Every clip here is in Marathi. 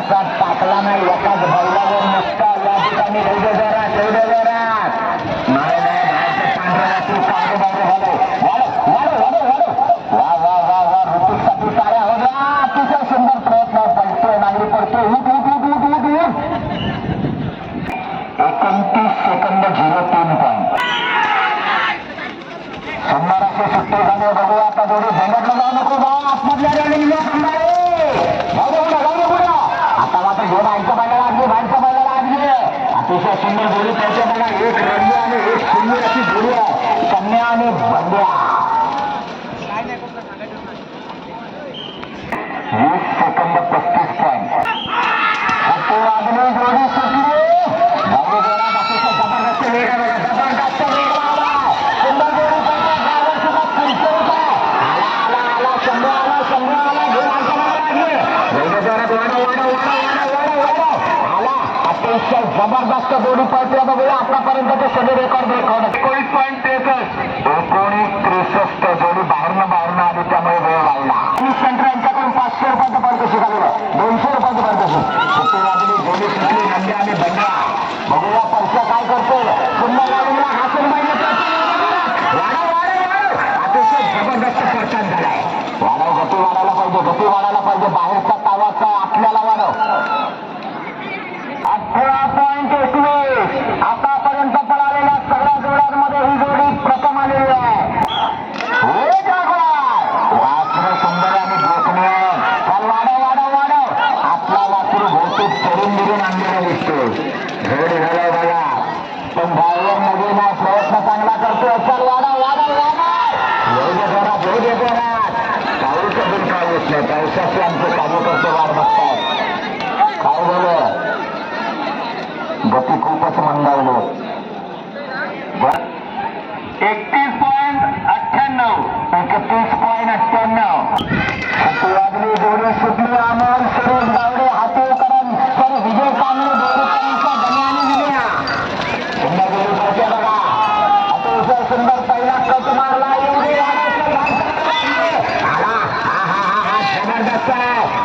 पाकला नाही एकाच भल्ला दोन मस्त या ठिकाणी નંબર બોલી પહોંચ્યા એક રડિયા અને એક સુંદર હતી ભૂરિયા કન્યા અને જબરદસ્ત દોડી પડતી હવે આપણા પર્યંત શરીર રેકોર્ડ રેકોર્ડ એકવીસ પોઈન્ટ ત્રેસઠ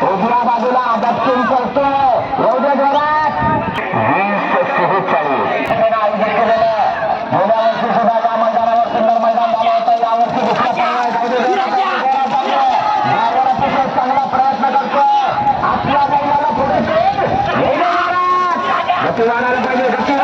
उजव्या बाजूला आदक्षिण करतो एवढ्या जोरात वीस सेहेचाळीस. आयोजित केलेलं मैदानावर सुंदर मैदान झालं होतं प्रयत्न करतो आपल्या मैदानाला पुढे गती वाढायला पाहिजे गती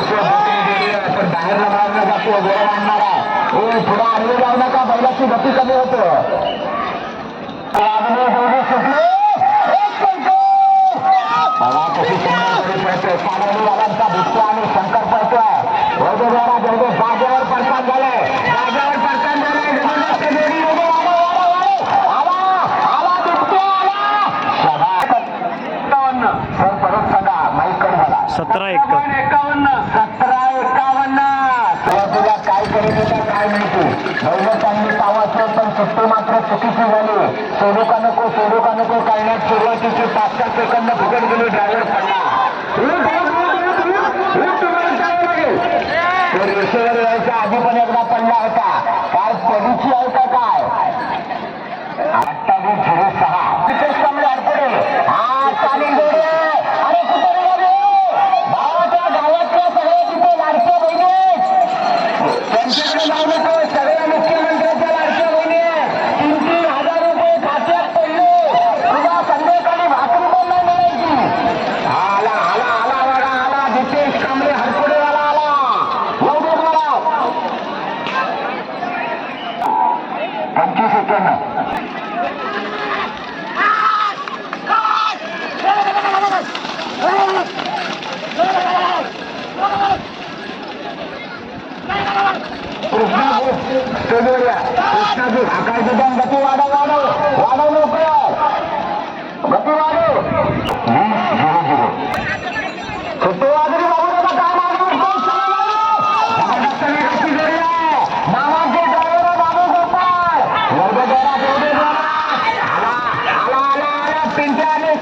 आपण बाहेर मारणार जातो गोळा मारणारा ओ हो, थोडा आडवे जाऊ नका. बैलाची गती कमी होतो. सतरा एक्कावन्न सतरा तुला काय चांगली पण सुट्टी मात्र चुकीची झाली. सोडू का नको सोडू का नको करण्यात सुरुवातीची पाच सेकंद फुकट गेली ड्रायव्हर पडला. आधी पण एकदा पडला होता. काय पडीची आहे का काय? आता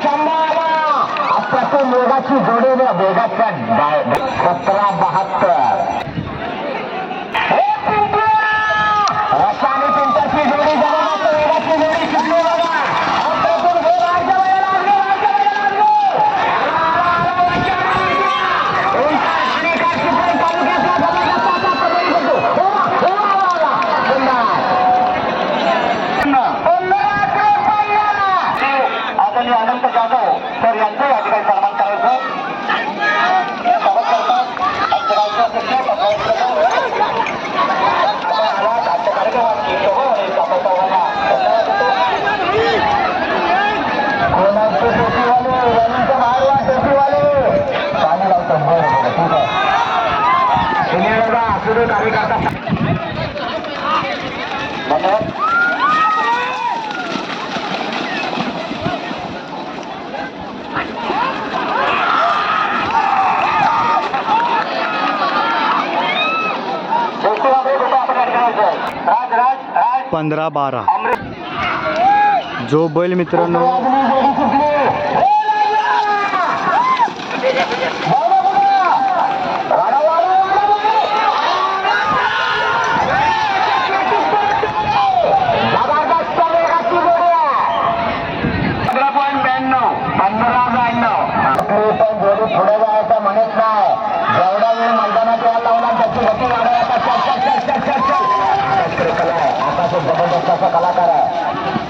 संभावना अशा मुलाची जोडीने वेगाच्या सतरा बहात्तर. आणि अनंत जाधव सर यांचं या ठिकाणी सन्मान करायचं. स्वागत करतात आमचे राष्ट्रीय अध्यक्ष पद्मनाभ प्रधान. आपण आलात आजच्या कार्यक्रमात येतो हो एक आपण सर्वांना धन्यवाद देतो. कोणाचे टोपीवाले रवींद्र महारवा टोपीवाले पाणी लावतो बरं बरं ठीक आहे सिनियर दादा असू दे कार्यकर्ता धन्यवाद दोस्तों आपले कुठं आपण गाडी करायचं राज राज राज पंधरा बारा. जो बैल मित्रांनो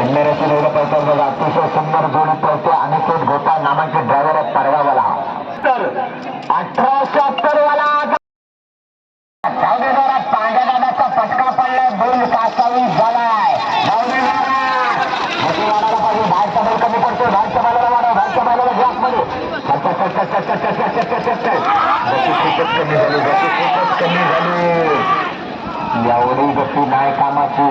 शिल्लराची रेड पैसा बघा अतिशय सुंदर जोडी पळते अनिकेत घोटा नामांकित ड्रायव्हर आहेत परगावाला तर अठरा शहात्तर वाला पांढऱ्या दादाचा फटका कमी पडतो बाहेरच्या बालाला वाढव बाहेरच्या बालाला गॅसमध्ये कमी झाली गती कमी झाली. एवढी गती नाही कामाची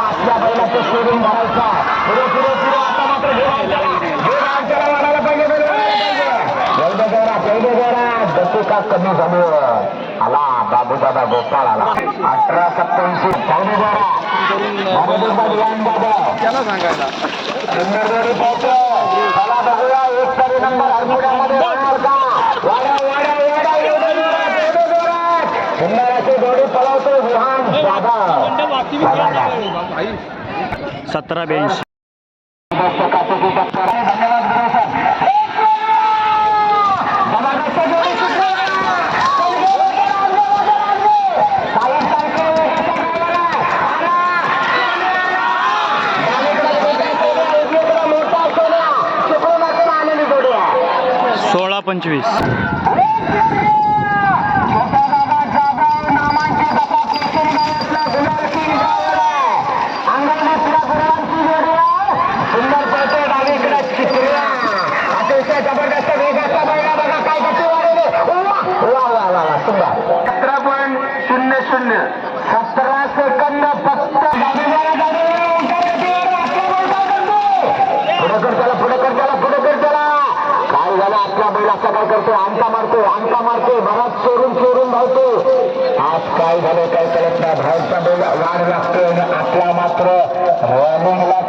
आपल्या बैलाचं शोधून भरायचा पुढे पुढे पुढे आता मात्र वाढायला पाहिजे जैदे जोरा जैदे जोरा जसे का कमी झालो आला बाबूदादा गोपाळ आला अठरा सत्याऐंशी जैदे जोरा बाबूदादा यान जाधव त्याला सांगायला सुंदर जोडी पोहोचो चला बघूया एक तरी नंबर हरमुड्यामध्ये सुंदर जोडी पळवतो विहान जाधव. सतरा ब्याऐंशी दर्शकाची टक्कर आहे. धन्यवाद गुरु सर जबरदस्त जोडी सुटली. साईड सारखी वेगाचा driver आहे. आला. डावीकडे छोटा सोन्या, उजवीकडे मोठा सोन्या. चिपळूण असून आलेली जोडी आहे सोळा पंचवीस छोटा दादा जाधव नामांची दफा केसरी गावातला गुलाल सिंग ड्रायव्हर आहे. अंगणवाडीतल्या गुरुवांची जोडी आहे. सुंदर पळतोय डावीकडे चित्र्या अतिशय जबरदस्त वेगाचा बैला बघा काय गती वाढवली वा वा वा वा सुंदर सतरा पॉईंट शून्य शून्य. सतरा सेकंद फक्त जादूगारा, जादूगारा, उलटा गतीवर आपला बैल काय करतोय? पुढे कर त्याला पुढे कर त्याला पुढे कर त्याला काय झालं आपला बैल असा काय करतो अंका मारतो अंका मारतोय बराच चोरून चोरून धावतो. आज काय झालं काय कळत नाही. भाऊचा बैल वाढ लागतोय आणि आपला मात्र रनिंगला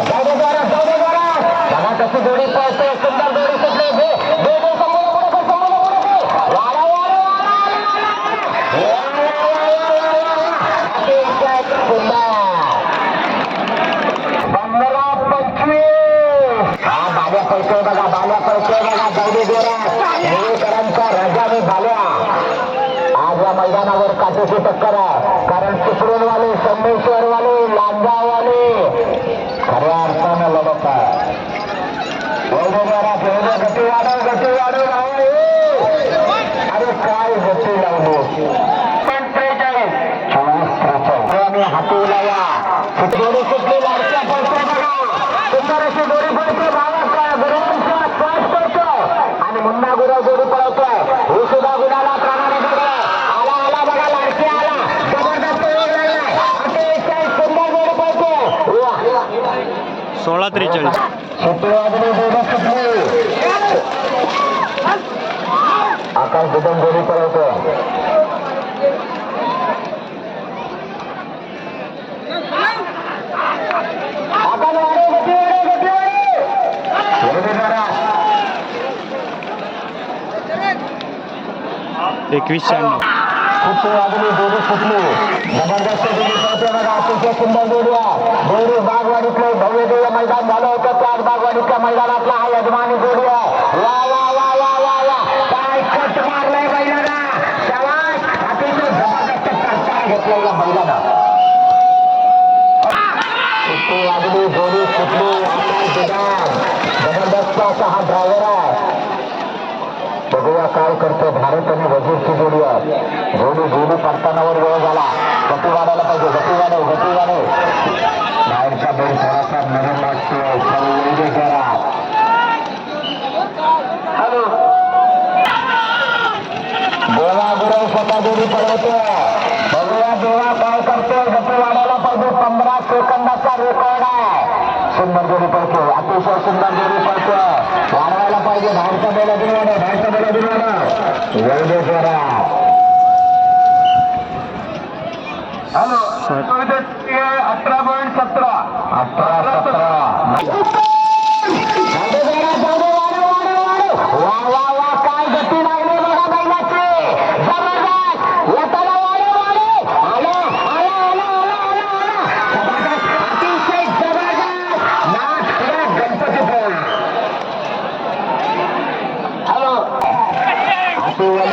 जाऊ दे जोरात, जाऊ दे जोरात. बघा कशी जोडी पळतोय सुंदर जोडी सुटली दे दे दे समोर पुढे कर समोर पुढे कर वाडा वाडा पंधरा पंचवीस हा बाल्या पळतोय बघा बाल्या पळतोय बघा जाऊ जोरात मुळेकरांचा राजा मी बाल्या आज या मैदानावर काटेची टक्कर आहे. कारण चिपळूणवाले संमेश्वरवाले लांजावाले खऱ्या अर्थानं लढत आहे. गती वाढव गती वाढव अरे काय गती लावली. पण त्रेचाळीस चोवीस त्रेचाळीस आणि सुटलेली सुटली लाडक्या बघा. सुंदर अशी दोरी पडते आणि मुन्ना गुरा जोडी पळवतोय ही सुद्धा गुणाला प्राणाने बघा आला आला बघा लाडकी आला जबरदस्त वेग लागलाय अतिशय सुंदर जोडी पळतो वा सोळा त्रेचाळीस सुटली वाजली जोडी सुटली आकाश दुबन जोडी पळवतो आकाश वाढव, गती जबरदस्त अतिशय सुंदर जोडी आहे बागवाडीतलं भव्य दिव्य मैदान झालं होतं. त्याच बागवाडीच्या मैदानातला हा यजमानी जोडी आहे. वा वा वा वा वा वा. काय कट मारलाय बैलाला? शाबास. अतिशय जबरदस्त प्रस्ताव घेतलेला आकाश जबरदस्त असा हा ड्रायव्हर आहे. बघूया काय करतो भारत आणि वजीरची जोडी आहे जोडी जोडी पडतानावर वेळ झाला गती वाढायला पाहिजे गती वाढव गती वाढव बाहेरचा बैल थोडासा नवीन वाटतोय चल वेगळे जरा हॅलो देवा गुरु स्वतः जोडी पडवतोय बघूया देवा काय करतोय गती वाढायला पाहिजे पंधरा सेकंदाचा रेकॉर्ड आहे सुंदर जोडी पडतो अतिशय सुंदर जोडी पडतो वाढवायला पाहिजे बाहेरचा बेला दिन वाढव बाहेरचा बेला दिन वाढव वेगळे जरा हॅलो अठरा पॉईंट सतरा. अठरा सतरा.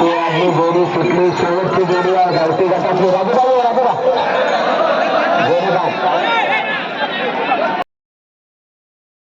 ते आहे जोडी सुटली शेवटची जोडी आहे गावठी गटातली. राजू राजू राजू